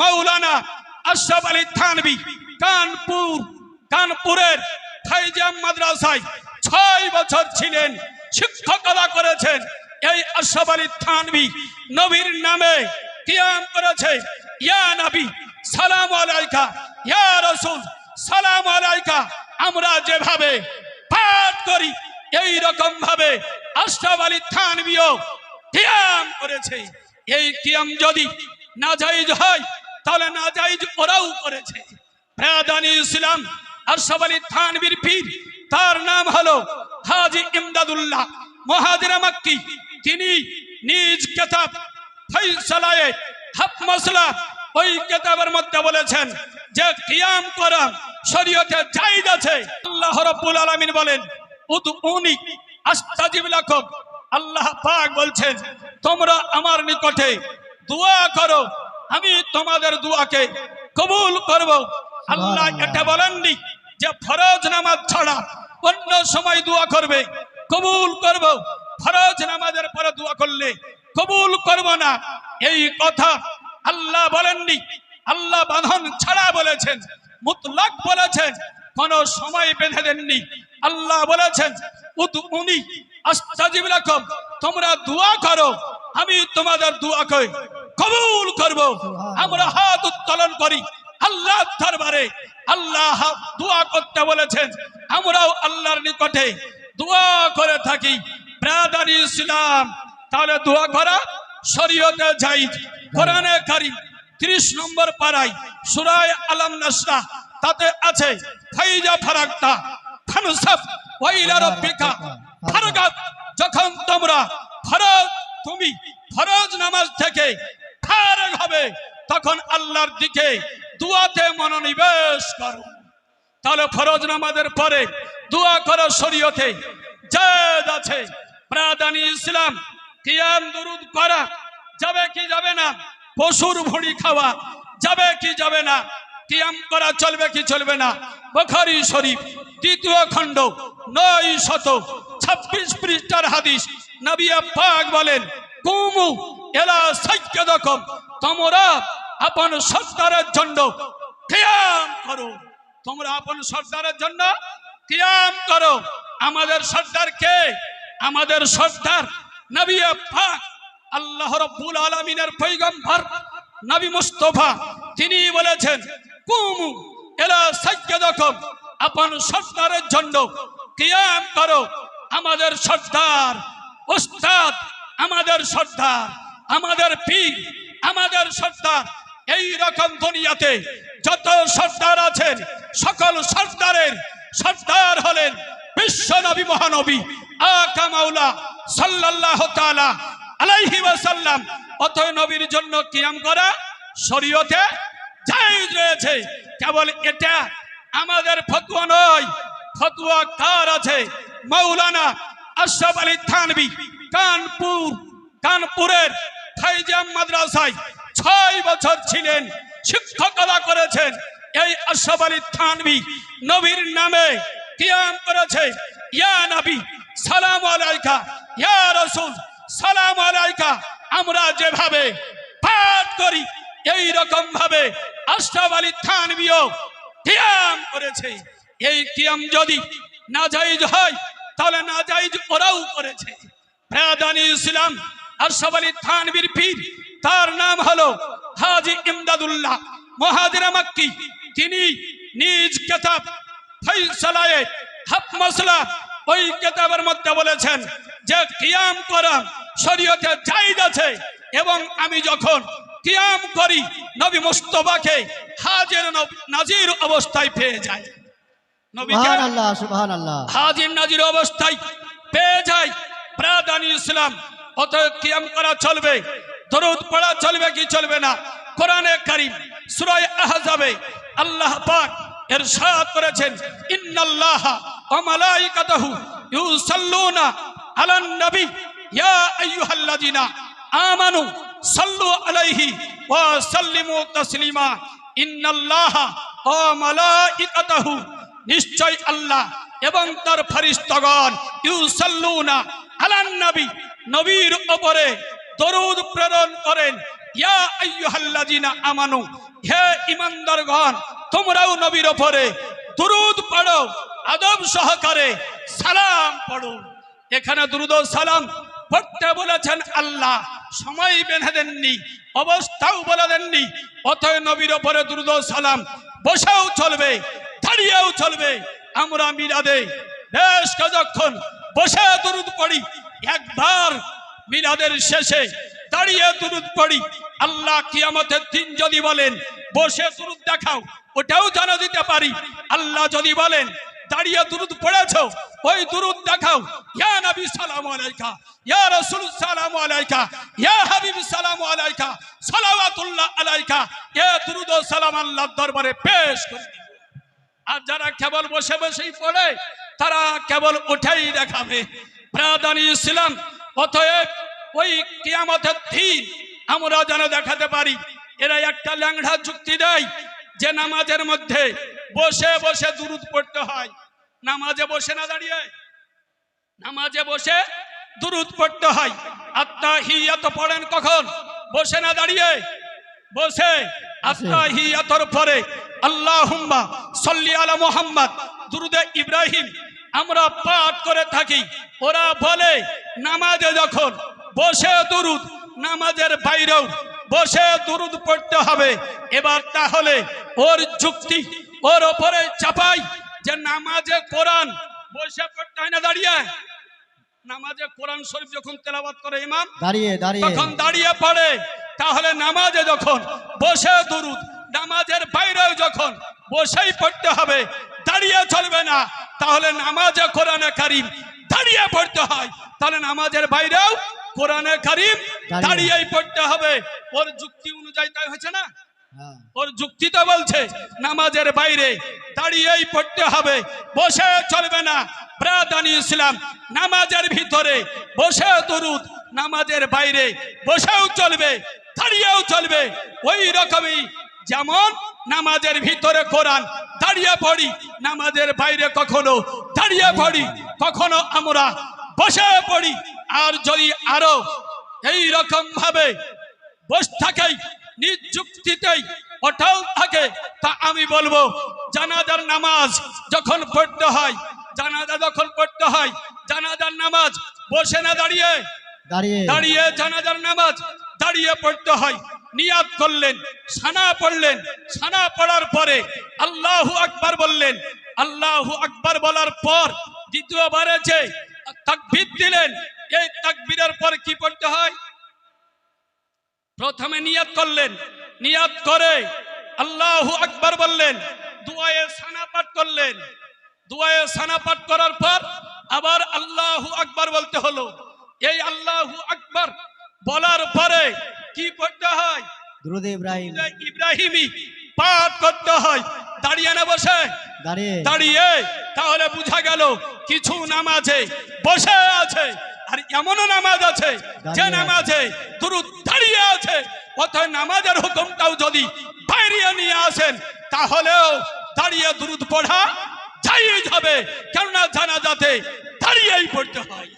মাওলানা আশরাফ আলী থানবী, কানপুর, কানপুরের ফাইজাম মাদ্রাসায় ছয় বছর ছিলেন শিক্ষকতা করেছেন। এই আশরাফ আলী থানবী নবীর নামে কিয়াম করেছে। ইয়া নবী, সালাম আলাইকা, ইয়া রাসূল, সালাম আলাইকা। আমরা যেভাবে পাঠ করি, এই রকম ভাবে আশরাফ আলী থানবীও কিয়াম করেছে। এই কিয়াম যদি নাজাইজ হয়, তাহলে না নাজাইজ ওরাও করেছে। প্রাদানি ইসলাম আশরাফ আলী থানবীর পীর, তার নাম হলো হাজি ইমদাদুল্লাহ মহাজিরা মাক্কি। তিনি নিজ কেতাব ফৈসলায়ে হাফ মাসলা ওই কেতাবের মধ্যে বলেছেন যে, কিয়াম করা শরীয়তে জায়েজ আছে। আল্লাহ রাব্বুল আলামিন বলেন উদউনি আস্তাজিব লাকুম আল্লাহ পাক বলছেন, তোমরা আমার নিকটে দোয়া করো আমি তোমাদের দোয়াকে কবুল করব। আল্লাহ এটা বলেননি যে ফরজ নামাজ ছাড়া অন্য সময় দোয়া করবে কবুল করব। ফরজ নামাজের পরে দোয়া করলে কবুল করব না। এই কথা আল্লাহ বলেননি। আল্লাহ বাঁধন ছাড়া বলেছেন মুতলাক বলেছেন কোন সময় বেঁধে দেননি। আল্লাহ বলেছেন উনি আস্তাজিব তোমরা দোয়া করো আমি তোমাদের দোয়াকে কবুল করব। আমরা হাত উত্তোলন করি। আল্লাহ দরবারে আল্লাহ দোয়া করতে বলেছেন আমরাও আল্লাহর নিকটে দোয়া করে থাকি। ব্রাদার ইসলাম তাহলে দোয়া করা শরীয়তে জায়েজ কোরআনে কারীম 30 নম্বর পারায় সূরায়ে আলাম নাসরা তাতে আছে ফাইজা ফারাকতা ফানসাব ওয়াইলা রাব্বিকা ফারগাব যখন তোমরা ফরজ তুমি ফরজ নামাজ থেকে তখন আল্লাহর দিকে দুয়াতে মনোনিবেশ করো, তাহলে ফরজ নামাজের পরে দোয়া করো শরীয়তে। জায়েজ আছে। প্রাদানি ইসলাম, কিয়াম দুরুদ করা, যাবে কি যাবে না? পশুর ভুঁড়ি খাওয়া, যাবে কি যাবে না? কিয়াম করা চলবে কি চলবে না? বখারি শরীফ তৃতীয় খণ্ড, নয় শত ছাব্বিশ পৃষ্ঠার হাদিস। নবিয়া পাক বলেন, কুমু এলা সৈক্যদকম তোমরা আপন সত্তারের জন্য কিয়াম করো। তোমরা আপন সর্দারের জন্য কিয়াম করো। আমাদের সর্দার কে? আমাদের সর্দার নবী পাক, আল্লাহ রাব্বুল আলামিনের পয়গম্বর নবী মুস্তাফা। তিনি বলেছেন, কুমু এলা সাজ্জাদাকুম। আপন সর্দারের জন্য কিয়াম করো। আমাদের সর্দার ওস্তাদ, আমাদের সর্দার, আমাদের পীর, আমাদের সর্দার এই রকম দুনিয়াতে যত সর্দার আছেন, সকল সর্দারের সর্দার হলেন বিশ্ব নবী মহানবী আকা মাওলা সাল্লাল্লাহু তাআলা আলাইহি ওয়াসাল্লাম। অতএব নবীর জন্য কিয়াম করা শরীয়তে জায়েজ রয়েছে। কেবল এটা আমাদের ফতোয়া নয়, ফতোয়া কার আছে? মাওলানা আশরাফ আলী থানবী, কানপুর, কানপুরের ফাইজাম মাদ্রাসায় ছয় বছর ছিলেন শিক্ষকতা করেছেন। এই আশরাফ আলী থানবী নবীর নামে কিয়াম করেছে, ইয়া নবী, সালাম আলাইকা, ইয়া রাসূল, সালাম আলাইকা। আমরা যেভাবে পাঠ করি এই রকম ভাবে আশরাফ আলী থানবীও কিয়াম করেছে। এই কিয়াম যদি নাজাইজ হয়, তাহলে নাজাইজ ওরাও করেছে। প্রাদানি ইসলাম আশরাফ আলী থানবীর পীর তার নাম হলো হাজি ইমদাদুল্লাহ মহাজিরা মাক্কি। তিনি নিজ কেতাব ফৈসলায়ে হাফ মাসলা ওই কেতাবের মধ্যে বলেছেন যে কিয়াম করা শরীয়তে জায়েজ আছে এবং আমি যখন কিয়াম করি নবী মুস্তফাকে হাজির নাজির অবস্থায় পেয়ে আল্লাহ হাজির নাজির অবস্থায় পেয়ে যায় প্রাদানি ইসলাম অতএব কিয়াম করা চলবে। দরুদ পড়া চলবে কি চলবে না? কোরআনে কারীম সূরা আহজাবে আল্লাহ পাক ইরশাদ করেছেন, ইন্নাল্লাহ ওয়া মালাইকাতাহু ইউসাল্লুনা আলান নবী। ইয়া আইয়ুহাল্লাযিনা আমানু সাল্লু আলাইহি ওয়া সাল্লিমু তাসলিমা। ইন্নাল্লাহ ওয়া মালাইকাতাহু, নিশ্চয় আল্লাহ এবং তার ফরিস্তগণ ইউসাল্লুনা আলান নবী। নবীর উপরে দরুদ প্রেরণ করেন, ইয়া আমানু, হে ঈমানদারগণ, তোমরাও নবীর ওপরে দুরূদ পড়ো, আদব সহকারে সালাম পড়ো। এখানে দুরুদ সালাম পড়তে বলেছেন আল্লাহ, সময় বেঁধে দেননি, অবস্থাও বলে দেননি, অতএব নবীর ওপরে দুরুদ ও সালাম বসেও চলবে, দাঁড়িয়েও চলবে, আমরা মিলাদে বেশ যখন বসে দুরুদ পড়ি, একবার মিলাদের শেষে দাঁড়িয়ে দুরুদ পড়ি। আল্লাহ কিয়ামতের দিন যদি বলেন, বসে দুরুদ দেখাও, ওটাও জানা দিতে পারি। আল্লাহ যদি বলেন, দাঁড়িয়ে দুরুদ পড়েছ, ওই দুরুদ দেখাও। ইয়া নবী, সালাম আলাইকা। ইয়া রাসূল, সালাম আলাইকা। ইয়া হাবিব, সালাম আলাইকা। সালাওয়াতুল্লাহ আলাইকা। এ দুরুদ ও সালাম আল্লাহর দরবারে পেশ করে আর যারা কেবল বসে বসেই পড়ে, তারা কেবল ওঠাই দেখাবে। প্রাদানি ইসলাম অতএব ওই কিয়ামতের দিন আমরা যেন দেখাতে পারি, এরা একটা ল্যাংড়া যুক্তি দেয় যে নামাজের মধ্যে বসে বসে দুরুদ পড়তে হয়। নামাজে বসে না দাঁড়িয়ে? নামাজে বসে দুরুদ পড়তে হয়। আত্মাহিয়াত পড়েন কখন? বসে না দাঁড়িয়ে? বসে আত্মা আত্মাহিয়াতর পরে। আল্লাহুম্মা সাল্লি আলা মোহাম্মদ। দুরুদে ইব্রাহিম আমরা পাঠ করে থাকি। ওরা বলে নামাজে যখন বসে দুরুদ নামাজের বাইরেও বসে দুরুদ পড়তে হবে। এবার তাহলে ওর যুক্তি ওর ওপরে চাপাই যে নামাজে কোরআন বসে পড়তে হয় না দাঁড়িয়ে। নামাজে কোরআন শরীফ যখন তেলাবাত করে ইমাম দাঁড়িয়ে দাঁড়িয়ে। তখন দাঁড়িয়ে পড়ে। তাহলে নামাজে যখন বসে দুরুদ নামাজের বাইরেও যখন বসেই পড়তে হবে দাঁড়িয়ে চলবে না। তাহলে নামাজে কোরআনে কারিম দাঁড়িয়ে পড়তে হয়। তাহলে নামাজের বাইরেও কোরআনে কারিম দাঁড়িয়ে। দাঁড়িয়েই পড়তে হবে। ওর যুক্তি অনুযায়ী তাই হয়েছে না? হ্যাঁ। ওর যুক্তি তো বলছে নামাজের বাইরে দাঁড়িয়েই পড়তে হবে। বসে চলবে না। প্রাদানি ইসলাম নামাজের ভিতরে বসে দরুদ নামাজের বাইরে বসেও চলবে দাঁড়িয়েও চলবে। ওই রকমই যেমন নামাজের ভিতরে কোরআন দাঁড়িয়ে পড়ি। নামাজের বাইরে কখনো দাঁড়িয়ে পড়ি কখনো আমরা বসে পড়ি। আর যদি আরও এই রকম ভাবে বস থাকেই নিজ যুক্তিতেই অটল থাকে তা আমি বলব জানাজার নামাজ যখন পড়তে হয় জানাজা যখন পড়তে হয় জানাজার নামাজ বসে না দাঁড়িয়ে? দাঁড়িয়ে। দাঁড়িয়ে জানাজার নামাজ দাঁড়িয়ে পড়তে হয়। নিয়াত করলেন, সানা পড়লেন, সানা পড়ার পরে আল্লাহ আকবার বললেন, আল্লাহ আকবার বলার পর দ্বিতীয়বারে যে তাকবীর দিলেন। এই তাকবীরের পর কি পড়তে হয়? প্রথমে নিয়াত করলেন নিয়াত করে আল্লাহ আকবার বললেন, দুয়ায়ে সানা পাঠ করলেন। দুয়ায়ে সানা পাঠ করার পর আবার আল্লাহ আকবার বলতে হলো এই আল্লাহু আকবার বলার পরে কি পড়তে হয় দ্রুদ ইব্রাহিম। ইব্রাহিমি পাঠ করতে হয়। দাঁড়িয়ে না বসে। দাঁড়িয়ে। দাঁড়িয়ে তাহলে বোঝা গেল কিছু নামাজে বসে আছে আর এমনও নামাজ আছে যে নামাজে দুরুদ দাঁড়িয়ে আছে। অতএব নামাজের হুকুমটাও যদি বাইরে নিয়ে আসেন তাহলেও দাঁড়িয়ে দুরুদ পড়া যাই হবে। কেননা জানা যাতে দাঁড়িয়েই পড়তে হয়।